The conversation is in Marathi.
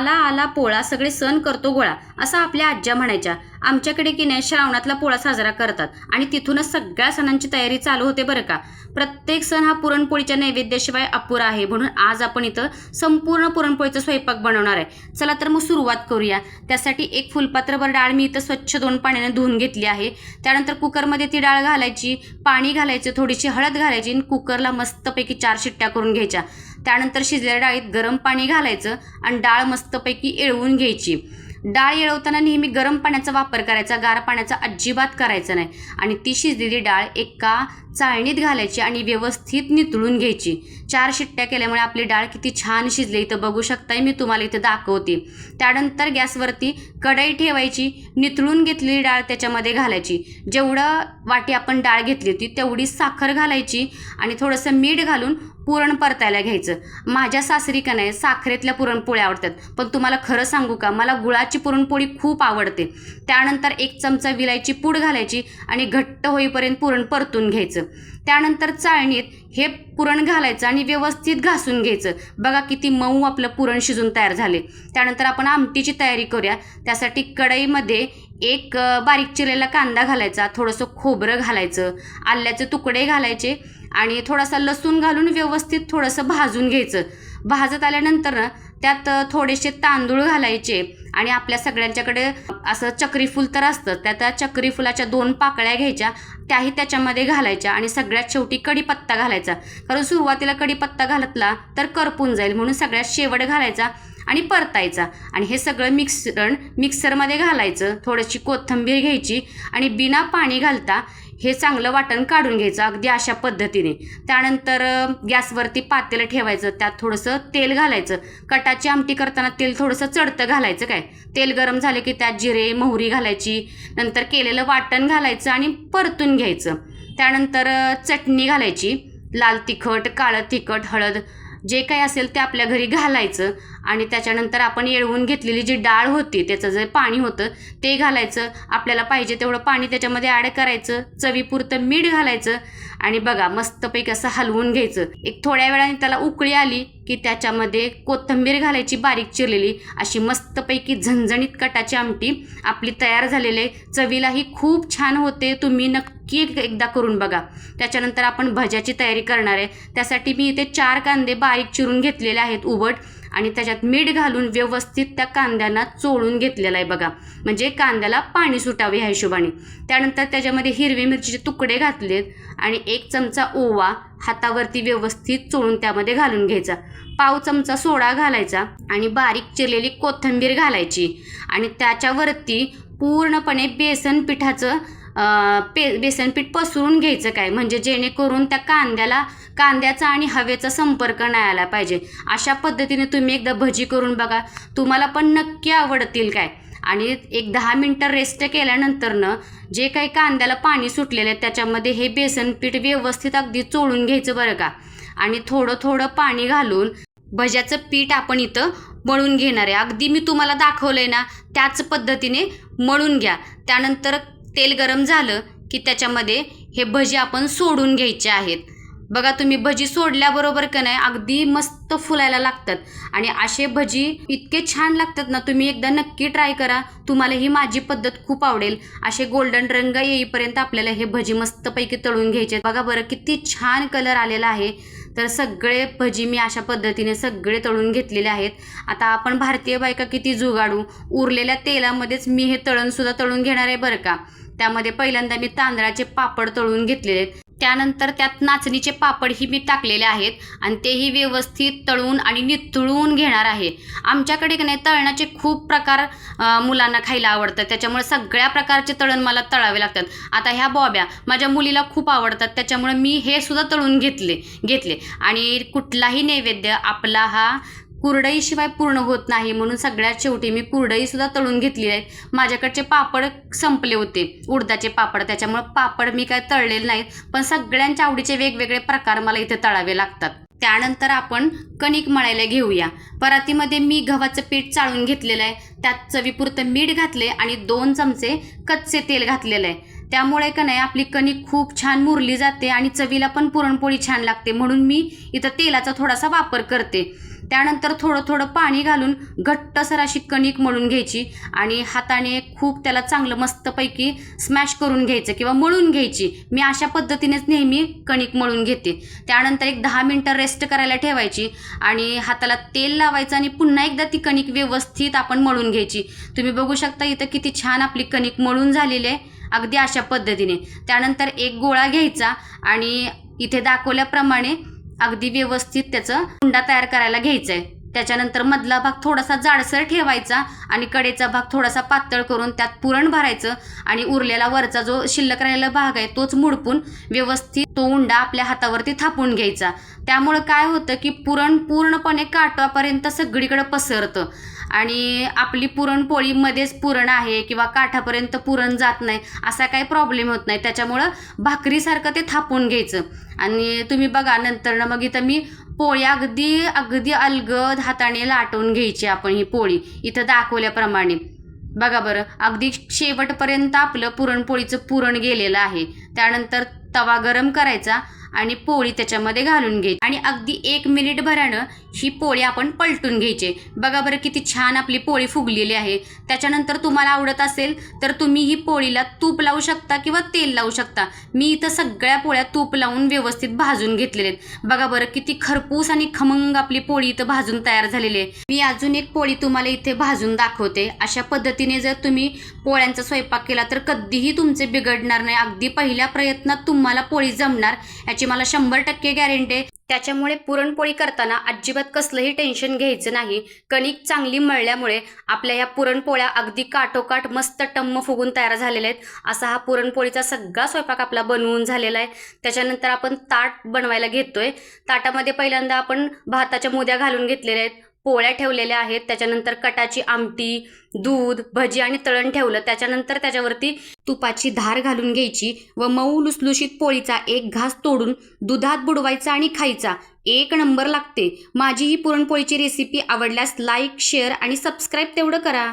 आला आला पोळा सगळे सण करतो गोळा असं आपल्या आज्या म्हणायच्या. आमच्याकडे की नाही श्रावणातला पोळा साजरा करतात. आणि तिथूनच सगळ्या सणांची तयारी चालू होते बरं का. प्रत्येक सण हा पुरणपोळीच्या नैवेद्याशिवाय अपुरा आहे. म्हणून आज आपण इथं संपूर्ण पुरणपोळीचा स्वयंपाक बनवणार आहे. चला तर मग सुरुवात करूया. त्यासाठी एक फुलपात्रभर डाळ मी इथं स्वच्छ दोन पाण्याने धुवून घेतली आहे. त्यानंतर कुकरमध्ये ती डाळ घालायची पाणी घालायचं थोडीशी हळद घालायची आणि कुकरला मस्तपैकी चार शिट्ट्या करून घ्यायच्या. त्यानंतर शिजलेल्या डाळीत गरम पाणी घालायचं आणि डाळ मस्तपैकी येळवून घ्यायची. डाळ येळवताना नेहमी गरम पाण्याचा वापर करायचा गार पाण्याचा अजिबात करायचा नाही. आणि ती शिजलेली डाळ एका चाळणीत घालायची आणि व्यवस्थित नितळून घ्यायची. चार शिट्ट्या केल्यामुळे आपली डाळ किती छान शिजली. इथं बघू शकताय मी तुम्हाला इथं दाखवते. त्यानंतर गॅसवरती कढई ठेवायची नितळून घेतलेली डाळ त्याच्यामध्ये घालायची. जेवढं वाटी आपण डाळ घेतली होती तेवढी साखर घालायची आणि थोडंसं मीठ घालून पुरण परतायला घ्यायचं. माझ्या सासरी का नाही साखरेतल्या पुरणपोळ्या आवडतात. पण तुम्हाला खरं सांगू का मला गुळाची पुरणपोळी खूप आवडते. त्यानंतर एक चमचा विलायची पूड घालायची आणि घट्ट होईपर्यंत पुरण परतून घ्यायचं. त्यानंतर चाळणीत हे पुरण घालायचं आणि व्यवस्थित घासून घ्यायचं. बघा किती मऊ आपलं पुरण शिजून तयार झाले. त्यानंतर आपण आमटीची तयारी करूया. त्यासाठी कढईमध्ये एक बारीक चिरलेला कांदा घालायचा थोडंसं खोबरं घालायचं आल्याचे तुकडे घालायचे आणि थोडासा लसूण घालून व्यवस्थित थोडंसं भाजून घ्यायचं. भाजत आल्यानंतर ना त्यात थोडेसे तांदूळ घालायचे आणि आपल्या सगळ्यांच्याकडे असं चक्रीफूल तर असतं त्या त्या चक्री फुलाच्या दोन पाकळ्या घ्यायच्या त्याही त्याच्यामध्ये घालायच्या आणि सगळ्यात शेवटी कढीपत्ता घालायचा. कारण सुरुवातीला कढीपत्ता घालतला तर करपून जाईल म्हणून सगळ्यात शेवट घालायचा आणि परतायचा. आणि हे सगळं मिक्सरण मिक्सरमध्ये घालायचं थोडीशी कोथिंबीर घ्यायची आणि बिना पाणी घालता हे चांगलं वाटण काढून घ्यायचं अगदी अशा पद्धतीने. त्यानंतर गॅसवरती पातेलं ठेवायचं त्यात थोडंसं तेल घालायचं. कटाची आमटी करताना तेल थोडंसं चढतं घालायचं काय? तेल गरम झाले की त्यात जिरे मोहरी घालायची नंतर केलेलं वाटण घालायचं आणि परतून घ्यायचं. त्यानंतर चटणी घालायची लाल तिखट काळं तिखट हळद जे काही असेल ते आपल्या घरी घालायचं. आणि त्याच्यानंतर आपण येळवून घेतलेली जी डाळ होती त्याचं जे पाणी होतं ते घालायचं. आपल्याला पाहिजे तेवढं पाणी त्याच्यामध्ये ॲड करायचं. चवीपुरतं मीठ घालायचं. आणि बघा मस्तपैकी असं हलवून घ्यायचं. एक थोड्या वेळाने त्याला उकळी आली की त्याच्यामध्ये कोथिंबीर घालायची बारीक चिरलेली. अशी मस्तपैकी झणझणीत कटाची आमटी आपली तयार झालेली आहे. चवीलाही खूप छान होते. तुम्ही नक्की एकदा करून बघा. त्याच्यानंतर आपण भज्याची तयारी करणार आहे. त्यासाठी मी इथे चार कांदे बारीक चिरून घेतलेले आहेत उबट. आणि त्याच्यात मीठ घालून व्यवस्थित त्या कांद्यांना चोळून घेतलेला आहे बघा. म्हणजे कांद्याला पाणी सुटावे ह्या हिशोबाने. त्यानंतर त्याच्यामध्ये हिरवी मिरचीचे तुकडे घातलेत आणि एक चमचा ओवा हातावरती व्यवस्थित चोळून त्यामध्ये घालून घ्यायचा. पाव चमचा सोडा घालायचा आणि बारीक चिरलेली कोथिंबीर घालायची. आणि त्याच्यावरती पूर्णपणे बेसन पिठाचं पे बेसनपीठ पसरून घ्यायचं काय? म्हणजे जेणेकरून त्या कांद्याला कांद्याचा आणि हवेचा संपर्क नाही आला पाहिजे. अशा पद्धतीने तुम्ही एकदा भजी करून बघा. तुम्हाला पण नक्की आवडतील काय? आणि एक दहा मिनटं रेस्ट केल्यानंतरनं जे काही कांद्याला पाणी सुटलेलं आहे त्याच्यामध्ये हे बेसन पीठ व्यवस्थित अगदी चोळून घ्यायचं बरं का? आणि थोडं थोडं पाणी घालून भज्याचं पीठ आपण इथं मळून घेणार आहे. अगदी मी तुम्हाला दाखवलं आहे ना त्याच पद्धतीने मळून घ्या. त्यानंतर तेल गरम झालं की त्याच्यामध्ये हे भजी आपण सोडून घ्यायचे आहेत. बघा तुम्ही भजी सोडल्याबरोबर का नाही अगदी मस्त फुलायला लागतात. आणि असे भजी इतके छान लागतात ना तुम्ही एकदा नक्की ट्राय करा. तुम्हाला ही माझी पद्धत खूप आवडेल. असे गोल्डन रंग येईपर्यंत आपल्याला हे भजी मस्तपैकी तळून घ्यायचे बघा बरं किती छान कलर आलेला आहे. तर सगळे भजी मी अशा पद्धतीने सगळे तळून घेतलेले आहेत. आता आपण भारतीय बायका किती जुगाडू? उरलेल्या तेलामध्येच मी हे तळणसुद्धा तळून घेणार आहे बरं का? त्यामध्ये पहिल्यांदा मी तांदळाचे पापड तळून घेतलेले आहेत. त्यानंतर त्यात नाचणीचे पापडही मी टाकलेले आहेत आणि तेही व्यवस्थित तळून आणि नितळून घेणार आहे. आमच्याकडे की नाही तळणाचे खूप प्रकार मुलांना खायला आवडतात. त्याच्यामुळे सगळ्या प्रकारचे तळण मला तळावे लागतात. आता ह्या बॉब्या माझ्या मुलीला खूप आवडतात. त्याच्यामुळे मी हे सुद्धा तळून घेतले घेतले. आणि कुठलाही नैवेद्य आपला हा कुरडईशिवाय पूर्ण होत नाही. म्हणून सगळ्यात शेवटी मी कुरडई सुद्धा तळून घेतली आहे. माझ्याकडचे पापड संपले होते. उडदाचे पापड. त्याच्यामुळे पापड मी काय तळलेले नाहीत पण सगळ्यांच्या आवडीचे वेगवेगळे प्रकार मला इथे तळावे लागतात. त्यानंतर आपण कणिक मळायला घेऊया. परातीमध्ये मी गव्हाचं पीठ चाळून घेतलेलं आहे. त्यात चवीपुरतं मीठ घातले आणि दोन चमचे कच्चे तेल घातलेलं आहे. त्यामुळे का नाही आपली कणिक खूप छान मुरली जाते आणि चवीला पण पुरणपोळी छान लागते. म्हणून मी इथं तेलाचा थोडासा वापर करते. त्यानंतर थोडं थोडं पाणी घालून घट्टसर अशी कणिक मळून घ्यायची आणि हाताने खूप त्याला चांगलं मस्तपैकी स्मॅश करून घ्यायचं किंवा मळून घ्यायची. मी अशा पद्धतीनेच नेहमी कणिक मळून घेते. त्यानंतर एक दहा मिनटं रेस्ट करायला ठेवायची आणि हाताला तेल लावायचं आणि पुन्हा एकदा ती कणिक व्यवस्थित आपण मळून घ्यायची. तुम्ही बघू शकता इथं किती छान आपली कणिक मळून झालेली आहे. अगदी अशा पद्धतीने. त्यानंतर एक गोळा घ्यायचा आणि इथे दाखवल्याप्रमाणे अगदी व्यवस्थित त्याचं हुंडा तयार करायला घ्यायचा आहे त्याच्यानंतर मधला भाग थोडासा जाडसर ठेवायचा आणि कडेचा भाग थोडासा पातळ करून त्यात पुरण भरायचं आणि उरलेला वरचा जो शिल्लक राहिलेला भाग आहे तोच मुडपून व्यवस्थित तो उंडा आपल्या हातावरती थापून घ्यायचा. त्यामुळं काय होतं की पुरण पूर्णपणे काठापर्यंत सगळीकडे पसरतं. आणि आपली पुरणपोळीमध्येच पुरण आहे किंवा काठापर्यंत पुरण जात नाही असा काही प्रॉब्लेम होत नाही. त्याच्यामुळं भाकरीसारखं ते थापून घ्यायचं. आणि तुम्ही बघा नंतर मग इथं मी पोळी अगदी अगदी अलगद हाताने लाटून घ्यायची आपण ही पोळी. इथं दाखवल्याप्रमाणे. बघा बरं अगदी शेवटपर्यंत आपलं पुरणपोळीचं पुरण गेलेलं आहे. त्यानंतर तवा गरम करायचा. आणि पोळी त्याच्यामध्ये घालून घ्यायची. आणि अगदी एक मिनिट भरानं ही पोळी आपण पलटून घ्यायची. बघा बरं किती छान आपली पोळी फुगलेली आहे. त्याच्यानंतर तुम्हाला आवडत असेल तर तुम्ही ही पोळीला तूप लावू शकता किंवा तेल लावू शकता. मी इथं सगळ्या पोळ्या तूप लावून व्यवस्थित भाजून घेतलेले आहेत. बघा बरं किती खरपूस आणि खमंग आपली पोळी इथं भाजून तयार झालेली आहे. मी अजून एक पोळी तुम्हाला इथे भाजून दाखवते. अशा पद्धतीने जर तुम्ही पोळ्यांचा स्वयंपाक केला तर कधीही तुमचे बिघडणार नाही. अगदी पहिल्या प्रयत्नात तुम्हाला पोळी जमणार. याची मला शंभर टक्के गॅरंटी आहे. त्याच्यामुळे पुरणपोळी करताना अजिबात कसलंही टेन्शन घ्यायचं नाही. कणिक चांगली मळल्यामुळे आपल्या या पुरणपोळ्या अगदी काठोकाठ मस्त टम्म फुगून तयार झालेल्या आहेत. असा हा पुरणपोळीचा सगळा स्वयंपाक आपला बनवून झालेला आहे. त्याच्यानंतर आपण ताट बनवायला घेतोय. ताटामध्ये पहिल्यांदा आपण भाताच्या मुद्या घालून घेतलेल्या आहेत. पोळ्या ठेवलेल्या आहेत. त्याच्यानंतर कटाची आमटी दूध भजी आणि तळण ठेवलं. त्याच्यानंतर त्याच्यावरती तुपाची धार घालून घ्यायची व मऊ लुसलुशीत पोळीचा एक घास तोडून दुधात बुडवायचा आणि खायचा. एक नंबर लागते. माझी ही पुरणपोळीची रेसिपी आवडल्यास लाईक शेअर आणि सबस्क्राईब तेवढं करा.